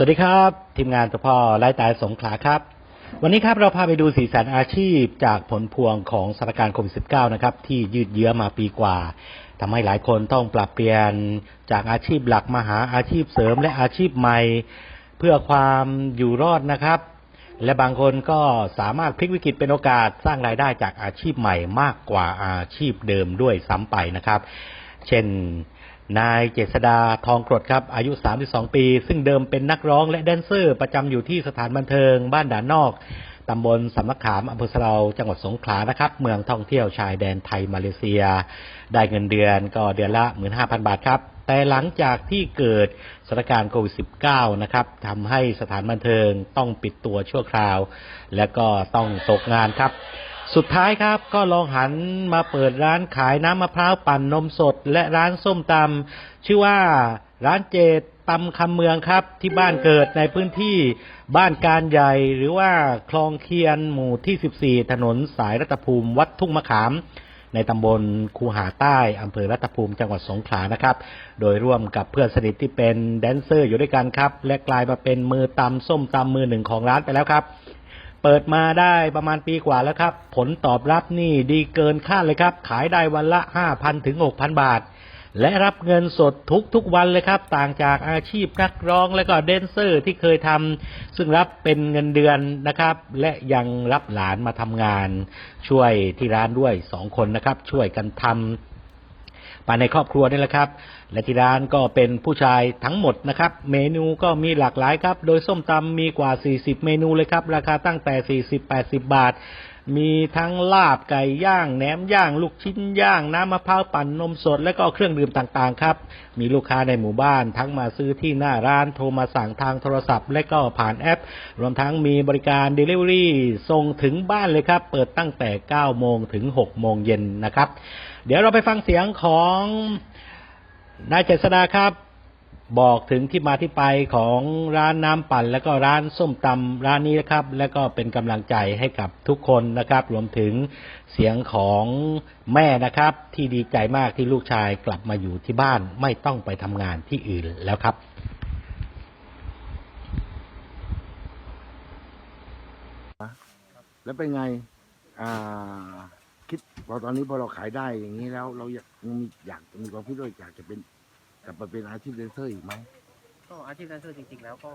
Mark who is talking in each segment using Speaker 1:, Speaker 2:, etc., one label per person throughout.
Speaker 1: สวัสดีครับ ทีมงานตัวพ่อไล่ตายสงขลาครับ วันนี้ครับเราพาไปดูสีสันอาชีพจากผลพวงของสถานการณ์โควิด -19 นะครับ ที่ยืดเยื้อมาปีกว่าทำให้หลายคนต้องปรับเปลี่ยนจากอาชีพหลักมาหาอาชีพเสริมและอาชีพใหม่ เพื่อความอยู่รอดนะครับ และบางคนก็สามารถพลิกวิกฤตเป็นโอกาสสร้างรายได้จากอาชีพใหม่มากกว่าอาชีพเดิมด้วยซ้ำไปนะครับ เช่น นายเจษดาทองกรดครับ อายุ 32 ปี ซึ่งเดิมเป็นนักร้องและแดนเซอร์ ประจำอยู่ที่สถานบันเทิงบ้านด่านนอกตำบลสำนักขามอำเภอสะเราจังหวัดสงขลานะครับ เมืองท่องเที่ยวชายแดนไทยมาเลเซีย ได้เงินเดือนก็เดือนละ 15,000 บาทครับ แต่หลังจากที่เกิดสถานการณ์โควิด -19 นะครับทำให้สถานบันเทิงต้องปิดตัวชั่วคราว และก็ต้องตกงานครับ สุดท้ายครับก็ลองหันมาเปิดร้านขายน้ำมะพร้าวปั่นนมสด และร้านส้มตำชื่อว่าร้านเจดตำคำเมืองครับ ที่บ้านเกิดในพื้นที่บ้านการใหญ่หรือว่าคลองเคียนหมู่ที่ 14 ถนนสายรัตภูมิวัดทุ่งมะขาม ในตำบลคูหาใต้อำเภอรัตภูมิจังหวัดสงขลานะครับ โดยร่วมกับเพื่อนสนิทที่เป็นแดนเซอร์อยู่ด้วยกันครับ และกลายมาเป็นมือตำส้มตำมือหนึ่งของร้านไปแล้วครับ เปิดมาได้ประมาณปีกว่าแล้วครับ ผลตอบรับนี่ดีเกินคาดเลยครับ ขายได้วันละ 5,000 ถึง 6,000 บาท และรับเงินสดทุกทุกวันเลยครับ ต่างจากอาชีพนักร้องและก็แดนเซอร์ที่เคยทำซึ่งรับเป็นเงินเดือนนะครับ และยังรับหลานมาทำงาน ช่วยที่ร้านด้วยสองคนนะครับ ช่วยกันทำ ภายในครอบครัวนี่แหละครับ และที่ร้านก็เป็นผู้ชายทั้งหมดนะครับ เมนูก็มีหลากหลายครับ โดยส้มตำมีกว่า 40 เมนูเลยครับ ราคาตั้งแต่ 40-80 บาท มีทั้งลาบไก่ย่างแหนมย่าง ลูกชิ้นย่าง น้ำมะพร้าวปั่นนมสดและก็เครื่องดื่มต่างๆครับ มีลูกค้าในหมู่บ้าน ทั้งมาซื้อที่หน้าร้านโทรมาสั่งทางโทรศัพท์ และก็ผ่านแอป รวมทั้งมีบริการ Delivery ส่งถึงบ้านเลยครับ เปิดตั้งแต่ 9 โมงถึง 6 โมงเย็นนะครับ เดี๋ยวเราไปฟังเสียงของนายเจษดาครับ บอกถึงที่มาที่ไปของร้านน้ำปั่น แล้วก็ร้านส้มตำร้านนี้นะครับ แล้วก็เป็นกำลังใจให้กับทุกคนนะครับ รวมถึงเสียงของแม่นะครับ ที่ดีใจมากที่ลูกชายกลับมาอยู่ที่บ้านไม่ต้องไปทำงานที่อื่นแล้วครับ
Speaker 2: แล้วเป็นไง อ่า คิดพอตอนนี้พอเราขายได้อย่างนี้แล้ว เราอยากมีอยากมีความคิดว่าอยากจะเป็น กลับมาเป็นอาชีพแดนเซอร์อีกไหม
Speaker 3: ก็อาชีพแดนเซอร์จริงๆ แล้วก็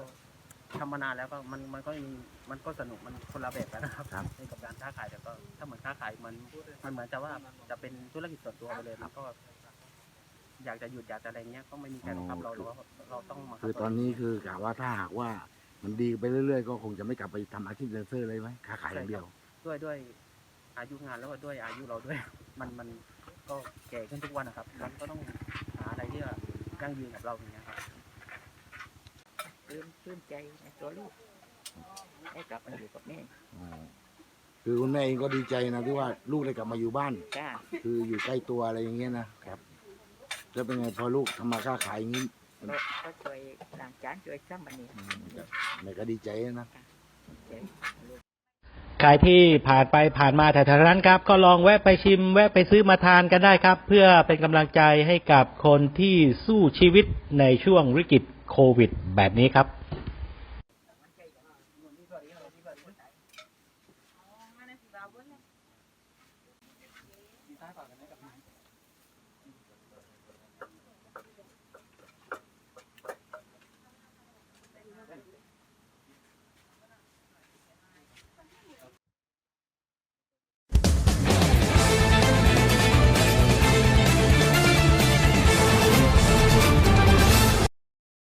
Speaker 3: ทำมานานแล้วก็มันมันก็มีมันก็สนุกมันคนละแบบกันนะครับ
Speaker 2: ครับ
Speaker 3: ในกับการค้าขายแต่ก็ถ้าเหมือนค้าขายมันมันเหมือนจะว่าจะเป็นธุรกิจส่วนตัวไปเลยครับก็ อยากจะหยุดอยากจะอะไรเงี้ยก็ไม่มีใครบังคับเราหรือว่าเราต้องมา
Speaker 2: คือตอนนี้คือกะว่าถ้าหากว่ามันดีไปเรื่อยๆ ก็คงจะไม่กลับไปทำอาชีพแดนเซอร์เลยไหมค้าขายอย่างเดียว
Speaker 3: ด้วยด้วยอายุงานแล้วก็ด้วยอายุเราด้วย มันมันก็แก่ขึ้นทุกวันนะครับ มันก็ต้องหาอะไรที่ว่า ยั่งยืนกับเราอย่างเงี้ยครับ
Speaker 4: ปลื้มปลื้มใจในตัวลูกได้กลับมาอยู่กับแม่
Speaker 2: อ๋อคือคุณแม่เองก็ดีใจนะที่ว่าลูกได้กลับมาอยู่บ้าน
Speaker 4: จ้า
Speaker 2: คืออยู่ใกล้ตัวอะไรอย่างเงี้ยนะครับ แล้วเป็นไงพอลูกทำมาค้าขายอย่างนี้
Speaker 4: ก็ก็ช่วยล้างจานช่วยซ้ำมันนี่
Speaker 2: แม่ก็ดีใจนะ
Speaker 4: ใจลูก
Speaker 1: ใครที่ผ่านไปผ่านมาแถวๆนั้นครับ ก็ลองแวะไปชิม แวะไปซื้อมาทานกันได้ครับ เพื่อเป็นกำลังใจให้กับคนที่สู้ชีวิตในช่วงวิกฤตโควิด แบบนี้ครับ
Speaker 3: ซ้ายขวากันไหมกับ